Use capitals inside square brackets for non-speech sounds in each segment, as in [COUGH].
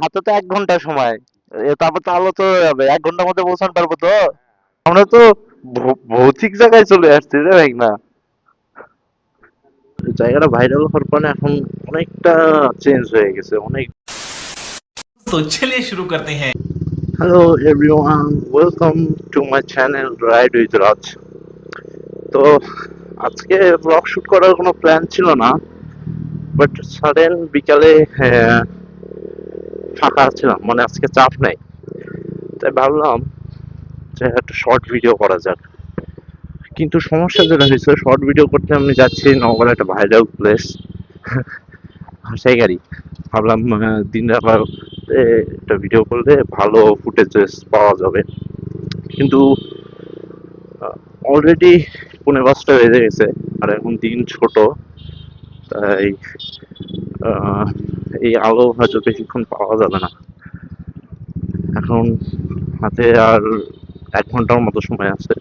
হাতে তো এক ঘণ্টা সময়। তারপর তো আলো তো যাবে। এক ঘণ্টার মধ্যে পৌঁছান পারব তো। আমরা তো ভৌতিক জায়গায় চলে আসছি রে ভাই না। জায়গাটা ভাইরাল হওয়ার কারণে এখন অনেকটা চেঞ্জ হয়ে গেছে অনেক। তো চলে শুরু করতে হ্যাঁ। Hello everyone welcome to my channel ride with Raj তো আজকে ব্লগ শুট করার কোনো প্ল্যান ছিল না বাট সাডেন বিকালে হ্যাঁ, ফাঁকা ছিলাম মানে আজকে চাপ নাই। তাই ভাবলাম যে একটা শর্ট ভিডিও করা যাক। কিন্তু সমস্যা যেটা হয়েছে শর্ট ভিডিও করতে আমি যাচ্ছি, নগর একটা ভাইরাল প্লেস হাসাই গাড়ি। ভাবলাম দিন রাত একটা ভিডিও করলে ভালো ফুটেজেস পাওয়া যাবে। কিন্তু অলরেডি পুনে পাঁচটা বেজে গেছে, আর এখন দিন ছোট, তাই এই আলো হয়তো বেশিক্ষণ পাওয়া যাবে না। এখন হাতে আর এক ঘণ্টার মতো সময় আছে।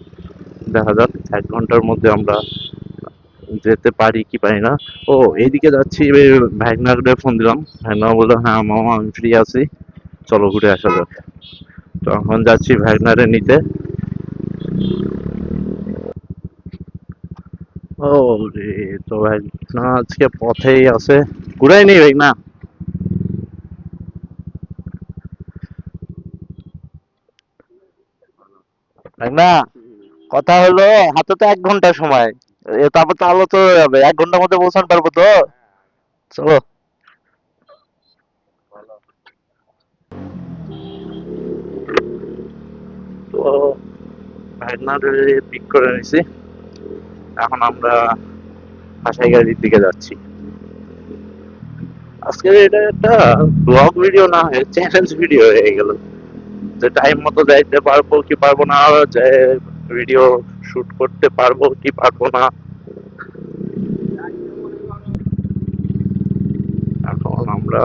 দেখা যাক, এক ঘণ্টার মধ্যে আমরা যেতে পারি কি পারি না। ও, এইদিকে যাচ্ছি ভাইগনাকে ফোন দিলাম। ভাইগনা বলল হ্যাঁ মামা, আমি ফ্রি আছি। চলো ঘুরে আসা যাক। তো এখন যাচ্ছি ভ্যাগনারে নিতে। ও রে, তো ভ্যাগনা আজকে পথেই আছে। ঘুরাই নেই ভ্যাগনা ভ্যাগনা কথা হলো হাতে তো এক ঘণ্টা সময়। তারপর তো আলো তো যাবে। এক ঘণ্টার মধ্যে পৌঁছাতে পারব তো? চলো। তো ভ্যাগনারে পিক করে নিছি। এখন আমরা হাসাই গাড়ির দিকে যাচ্ছি। আজকে এটা একটা ব্লগ ভিডিও না হয়ে চ্যালেঞ্জ ভিডিও হয়ে গেল। যে টাইম মতো যাইতে পারব কি পারব না, যে ভিডিও শুট করতে পারব কি পারব না। এখন আমরা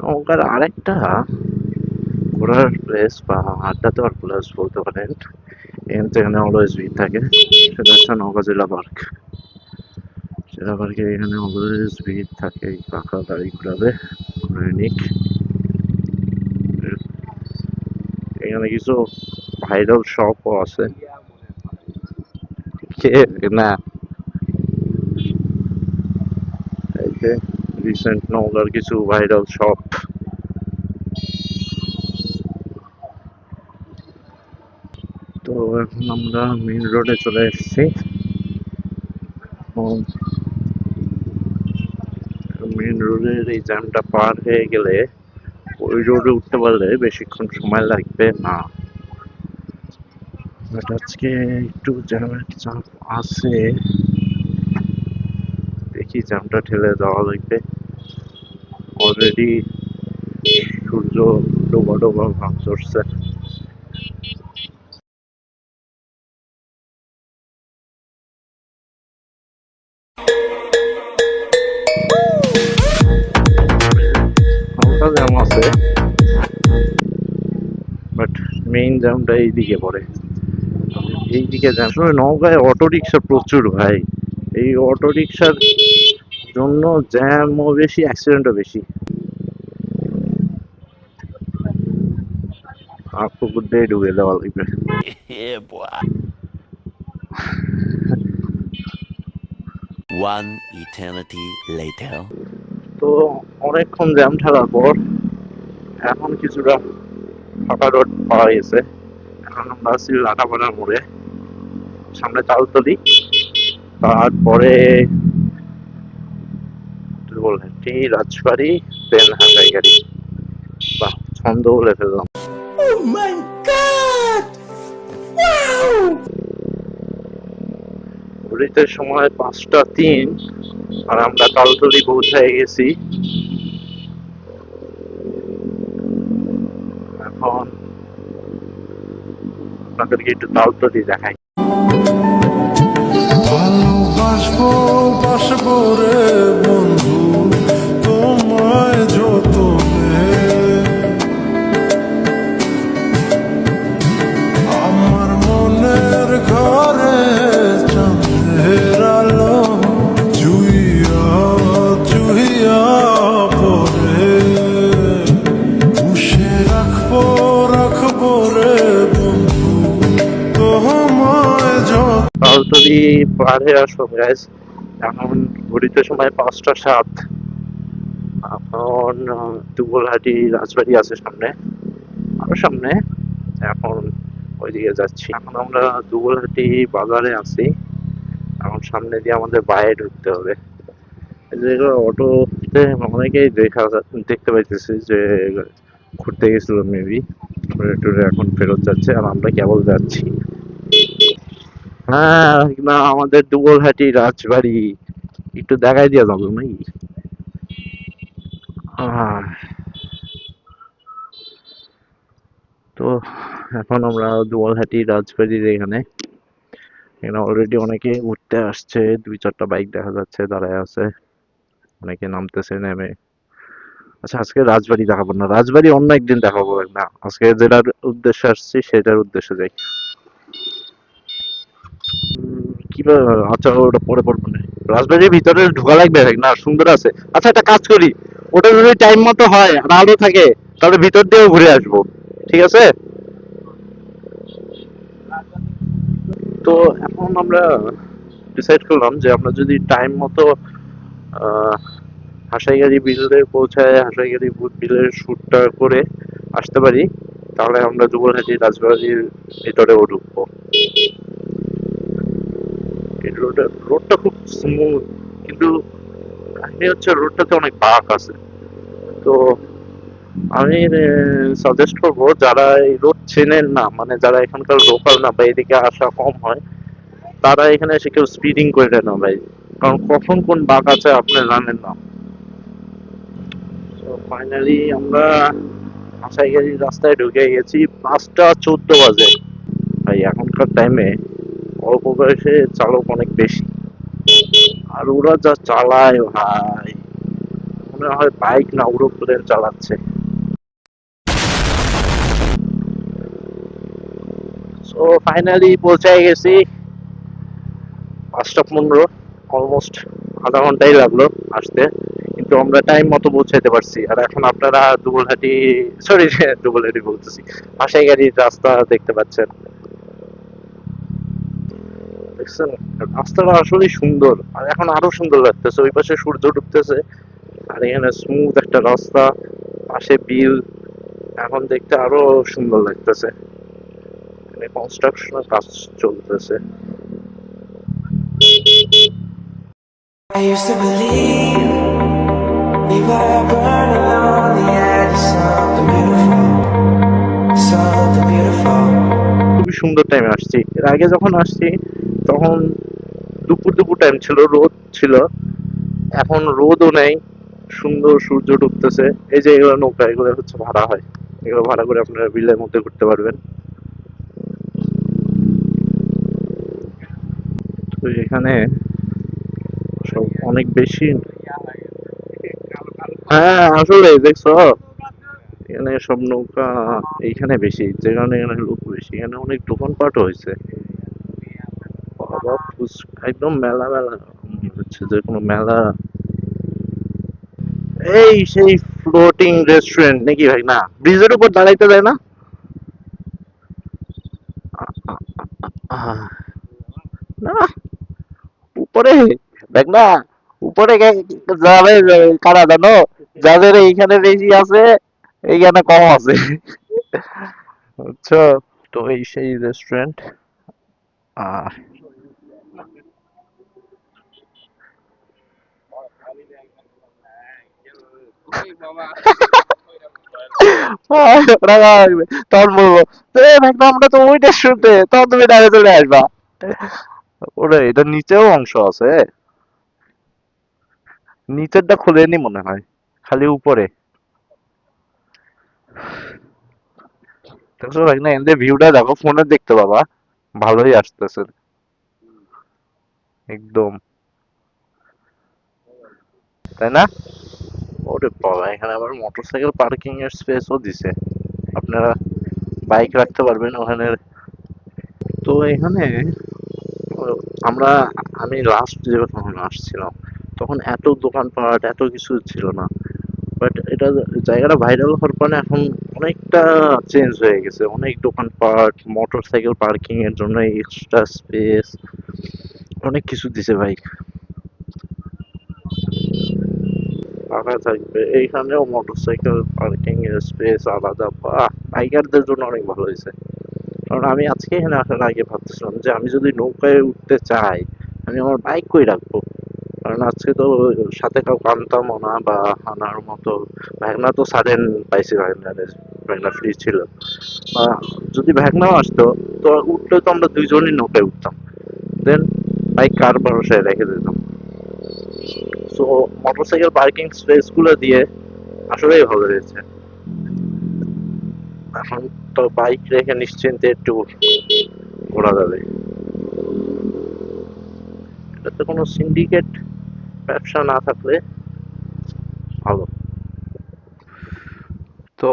নৌকার আরেকটা ঘোরার প্লেস বা আড্ডা দেওয়ার প্লেস বলতে পারেন। এখান থেকে অলওয়েজ ভিড় থাকে, সেটা হচ্ছে নৌকা জেলা পার্ক জেলা পার্কে এখানে অলওয়েজ ভিড় থাকে কাকা গাড়ি ঘুরাবে ঘুরে নিক। এখানে কিছু ভাইরাল শপও আছে। না। রিসেন্ট নৌকার কিছু ভাইরাল শপ তো এখন আমরা মেইন রোডে চলে এসেছি। মেইন রোডের এই জ্যামটা পার হয়ে গেলে ওই রোডে উঠতে পারলে বেশিক্ষণ সময় লাগবে না। বাট আজকে একটু জ্যামের চাপ আছে। দেখি জ্যামটা ঠেলে যাওয়া লাগবে। অলরেডি সূর্য ডোবা ডোবা ভাব চড়ছে মেইন জ্যামটা এইদিকে পড়ে। এইদিকে জ্যাম আসলে নৌকায় অটো রিক্সা প্রচুর ভাই। এই অটো রিক্সার জন্য জ্যামও বেশি অ্যাক্সিডেন্টও বেশি। লাগবে। One eternity later. তো অনেকক্ষণ জ্যাম ঠেলার পর এখন কিছুটা ফাঁকা রোড পাওয়া গেছে। এখন আমরা আছি লাটাপাড়ার মোড়ে। সামনে তালতলি তারপরে রাজবাড়ি দেন হাটাই গাড়ি। বাহ ছন্দ বলে ফেললাম। সময় পাঁচটা তিন আর আমরা তালতলি পৌঁছায় গেছি। এখন আপনাদেরকে একটু তালতলি দেখাই। হয়ে আসব গাইজ এখন ঘড়িতে সময় পাঁচটা সাত। এখন আহ, দুগুলহাটি রাজবাড়ি আছে সামনে। আরও সামনে। এখন ওইদিকে যাচ্ছি। এখন আমরা দুগুলহাটি বাজারে আছি। এখন সামনে দিয়ে আমাদের বাইরে ঢুকতে হবে। এই যে অটোতে অনেকেই দেখা দেখতে পাইতেছি যে ঘুরতে গেছিল মেবি ঘুরে টুরে এখন ফেরত যাচ্ছে। আর আমরা কেবল যাচ্ছি। হ্যাঁ না, আমাদের দুগলহাটি রাজবাড়ি। একটু দেখাই দিয়া যাব নাকি? তো, এখন আমরা দুগলহাটি রাজবাড়ির এখানে। এখানে অলরেডি অনেকে উঠতে আসছে, দুই চারটা বাইক দেখা যাচ্ছে, দাঁড়ায় আছে। অনেকে নামতেছে, নেমে। আচ্ছা আজকে রাজবাড়ি দেখাবো না। রাজবাড়ি অন্য একদিন দেখাবো না। আজকে যেটার উদ্দেশ্যে আসছি, সেটার উদ্দেশ্যে যাই। উম, কি বা- আচ্ছা ওটা পরে পড়ব না। রাজবাড়ির ভিতরে ঢোকা লাগবে না সুন্দর আছে। আচ্ছা একটা কাজ করি। ওটা যদি টাইম মতো হয় আর আলো থাকে তাহলে ভিতর দিয়েও ঘুরে আসব। ঠিক আছে? তো এখন আমরা ডিসাইড করলাম যে আমরা যদি টাইম মতো হাসাইগাড়ি বিলে পৌঁছায় হাসাইগাড়ি বিলের শ্যুটটা করে আসতে পারি তাহলে আমরা দুবলহাটি রাজবাড়ির ভিতরেও ঢুকবো রোডটা রোডটা খুব স্মুথ কিন্তু কাহিনী হচ্ছে রোডটাতে অনেক বাঁক আছে। তো আমি সাজেস্ট করব যারা এই রোড চেনেন না মানে যারা এখানকার লোকাল না বা এদিকে আসা কম হয়, তারা এখানে এসে কেউ স্পিডিং করে না ভাই। কারণ কখন কোন বাঁক আছে আপনি জানেন না। ফাইনালি আমরা আশাইগাড়ি রাস্তায় ঢুকে গেছি, পাঁচটা চোদ্দ বাজে। ভাই, এখনকার টাইমে অল্প বয়সে চালক অনেক বেশি। আর ওরা যা চালায় ভাই, মনে হয় বাইক না উড়োপ্লেন চালাচ্ছে। সো ফাইনালি পৌঁছায় গেছি। পাঁচটা পনেরো অলমোস্ট আধা ঘন্টাই লাগল আসতে। কিন্তু আমরা টাইম মতো পৌঁছাইতে পারছি। আর এখন আপনারা দুবলহাটি সরি [LAUGHS] দুবলহাটি বলতেছি। পাশে গাড়ির রাস্তা দেখতে পাচ্ছেন। দেখছেন? রাস্তাটা আসলে সুন্দর। আর এখন আরও সুন্দর লাগতেছে। ওই পাশে সূর্য ডুবতেছে। আর এখানে স্মুথ একটা রাস্তা পাশে বিল। এখন দেখতে আরও সুন্দর লাগতেছে। এখানে কনস্ট্রাকশনের কাজ চলতেছে। I used to believe we were burning on the edge of something beautiful, something beautiful. খুবই সুন্দর টাইমে আসছি। এর আগে যখন আসছি, তখন দুপুর দুপুর টাইম ছিল, রোদ ছিল। এখন রোদও নেই, সুন্দর সূর্য ডুবতেছে। এই যে এগুলো নৌকা, এগুলো হচ্ছে ভাড়া হয়। এগুলো ভাড়া করে আপনারা বিলের মধ্যে ঘুরতে পারবেন। তো এখানে সব অনেক বেশি। হ্যাঁ আসলে দেখছ? এখানে সব নৌকা এইখানে বেশি যেখানে এখানে লোক বেশি। এখানে অনেক দোকানপাটও হয়েছে। একদম মেলা মেলা হচ্ছে যে কোনো মেলা। এই সেই ফ্লোটিং রেস্টুরেন্ট নাকি ভাই? না ব্রিজের উপর দাঁড়াইতে দেয় না? না, উপরে, দেখ না, উপরে যাবে, কারা জানো? যাদের এইখানে বেশি আছে এইখানে কম আছে। আচ্ছা তো এই সেই রেস্টুরেন্ট আর তখন বলব আমরা তো ওই রেস্টুরেন্টে তখন তুমি ডাইরে চলে আসবা। ওরে, এটা নিচেও অংশ আছে নিচেরটা খুলেনি মনে হয়, খালি উপরে। দেখছ ভাই, না এদের ভিউটা দেখো ফোনে দেখতে বাবা ভালোই আসতেছে। একদম। তাই না? ওরে বাবা, এখানে আবার মোটরসাইকেল পার্কিং এর স্পেসও দিছে। আপনারা বাইক রাখতে পারবেন ওখানে। তো এখানে, আমরা, আমি লাস্ট যখন আসছিলাম, তখন এত দোকানপাট, এত কিছু ছিল না। বাট এটা জায়গাটা ভাইরাল হওয়ার কারণে এখন অনেকটা চেঞ্জ হয়ে গেছে। অনেক দোকানপাট মোটরসাইকেল পার্কিং এর জন্য এক্সট্রা স্পেস অনেক কিছু দিছে ভাই। ফাঁকা থাকবে। এইখানেও মোটরসাইকেল পার্কিং এর স্পেস আলাদা। বাইকারদের জন্য অনেক ভালো হয়েছে। কারণ আমি আজকে এখানে আসার আগে ভাবতেছিলাম যে আমি যদি নৌকায় উঠতে চাই, আমি আমার বাইক কই রাখব? কারণ আজকে তো সাথে কাউ আনতামও না বা আনার মতো ভ্যাগনা তো সাডেন পাইছি ভ্যাগনারের ভ্যাগনা ফ্রি ছিল। বা যদি ভ্যাগনাও আসতো, তো উঠলে তো আমরা দুইজনই নৌকায় উঠতাম। দেন বাইক কার ভরসায় রেখে দিতাম। সো মোটরসাইকেল পার্কিং স্পেসগুলো দিয়ে আসলেই ভালো হয়েছে এখন তো বাইক রেখে নিশ্চিন্তে একটু ঘোরা যাবে এটাতে কোনো সিন্ডিকেট ব্যবসা না থাকলে ভালো। তো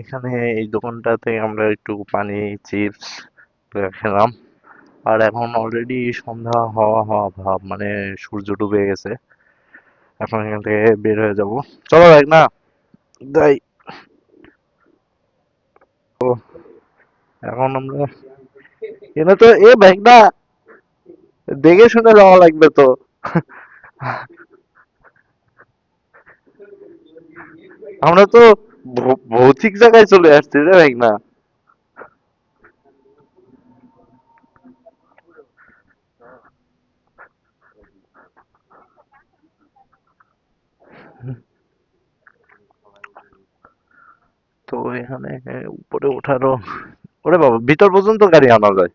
এখানে এই দোকানটাতে আমরা একটু পানি, চিপস খেলাম। আর এখন অলরেডি সন্ধ্যা হওয়া হওয়া ভাব মানে সূর্য ডুবে গেছে। এখন এখান থেকে বের হয়ে যাব। চলো দেখ না, যাই। ও এখন আমরা এখানে তো, এ ব্যাগ না, দেখে শুনে যাওয়া লাগবে তো। আমরা তো ভৌতিক জায়গায় চলে আসছি রে ব্যাগ না? তো এখানে উপরে ওঠারও ওরে বাবা, ভিতর পর্যন্ত গাড়ি আনা যায়।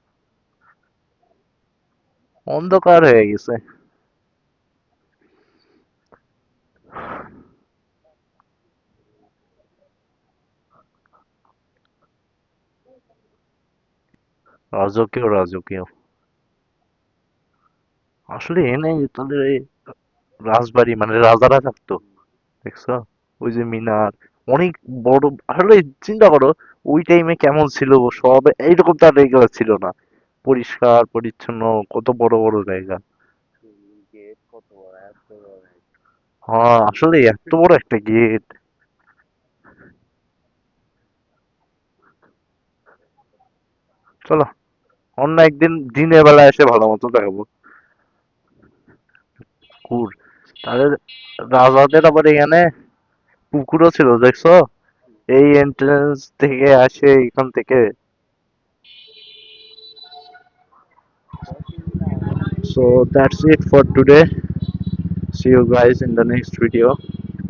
অন্ধকার হয়ে গেছে। রাজকীয় রাজকীয়। আসলে এনে তাদের এই রাজবাড়ি মানে রাজারা থাকতো, দেখছ? ওই যে মিনার, অনেক বড়, আসলে চিন্তা করো, ওই টাইমে কেমন ছিল সব, এইরকম তার এগুলো ছিল না। পরিষ্কার, পরিচ্ছন্ন, কত বড় বড় জায়গা। হ্যাঁ আসলে এত বড় একটা গেট চলো। অন্য একদিন দিনের বেলা এসে ভালো মতো দেখাবো পুকুর তাদের রাজাদের আবার এখানে পুকুরও ছিল দেখছ এই এন্ট্রান্স থেকে আসে এখান থেকে so that's it for today see you guys in the next video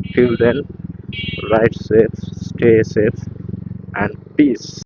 till then ride safe stay safe and peace